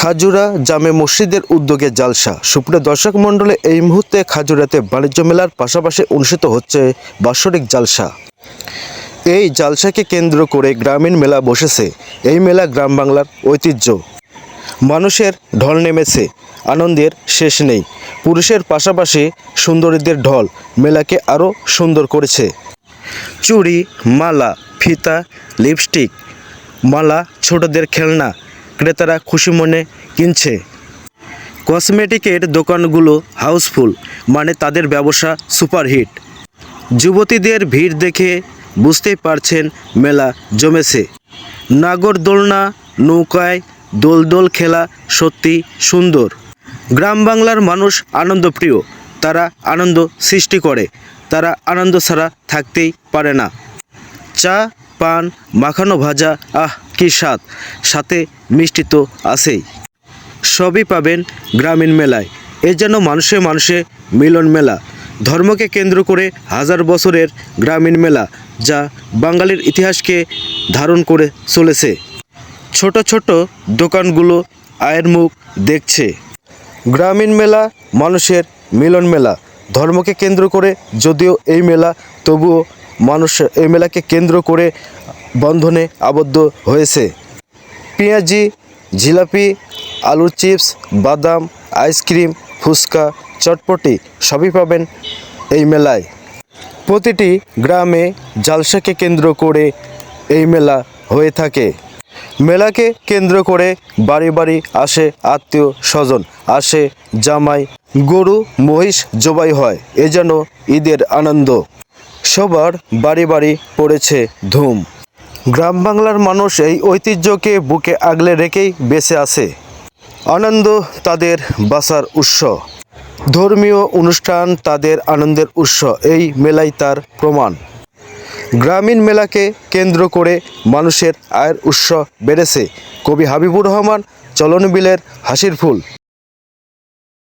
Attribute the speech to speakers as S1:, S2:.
S1: খাজুরা জামে মসজিদের উদ্যোগে জালসা। সুপ্রিয় দর্শক মণ্ডলে, এই মুহূর্তে খাজুরাতে বাণিজ্য মেলার পাশাপাশি অনুষ্ঠিত হচ্ছে বাৎসরিক জালসা। এই জালসাকে কেন্দ্র করে গ্রামীণ মেলা বসেছে। এই মেলা গ্রাম বাংলার ঐতিহ্য। মানুষের ঢল নেমেছে, আনন্দের শেষ নেই। পুরুষের পাশাপাশি সুন্দরীদের ঢল মেলাকে আরও সুন্দর করেছে। চুড়ি, মালা, ফিতা, লিপস্টিক, মালা, ছোটদের খেলনা ক্রেতারা খুশি মনে কিনছে। কসমেটিকের দোকানগুলো হাউসফুল মানে তাদের ব্যবসা সুপারহিট। যুবতীদের ভিড় দেখে বুঝতেই পারছেন মেলা জমেছে। নাগরদোলনা, নৌকায় দোলদোল খেলা সত্যি সুন্দর। গ্রাম বাংলার মানুষ আনন্দপ্রিয়, তারা আনন্দ সৃষ্টি করে, তারা আনন্দ ছাড়া থাকতেই পারে না। চা, পান, মাখানো ভাজা, আহ! কি স্বাদ, সাথে মিষ্টি তো আছেই। সবই পাবেন গ্রামীণ মেলায়। এ যেন মানুষে মানুষে মিলন মেলা। ধর্মকে কেন্দ্র করে হাজার বছরের গ্রামীণ মেলা, যা বাঙালির ইতিহাসকে ধারণ করে চলেছে। ছোট ছোট দোকানগুলো আয়ের মুখ দেখছে। গ্রামীণ মেলা মানুষের মিলন মেলা। ধর্মকে কেন্দ্র করে যদিও এই মেলা, তবুও মানুষ, এই মেলাকে কেন্দ্র করে বন্ধনে আবদ্ধ হয়েছে। পেঁয়াজি, জিলাপি, আলুর চিপস, বাদাম, আইসক্রিম, ফুচকা, চটপটি সবই পাবেন এই মেলায়। প্রতিটি গ্রামে জালসাকে কেন্দ্র করে এই মেলা হয়ে থাকে। মেলাকে কেন্দ্র করে বাড়ি বাড়ি আসে আত্মীয় স্বজন, আসে জামাই, গরু, মহিষ জবাই হয়, এ যেন ঈদের আনন্দ। সবার বাড়ি বাড়ি পড়েছে ধুম। গ্রাম বাংলার মানুষ এই ঐতিহ্যকে বুকে আগলে রেখেই বেঁচে আছে। আনন্দ তাদের বাসার উৎস। ধর্মীয় অনুষ্ঠান তাদের আনন্দের উৎস, এই মেলাই তার প্রমাণ। গ্রামীণ মেলাকে কেন্দ্র করে মানুষের আয়ের উৎস বেড়েছে। কবি হাবিবুর রহমান, চলনবিলের হাসির ফুল।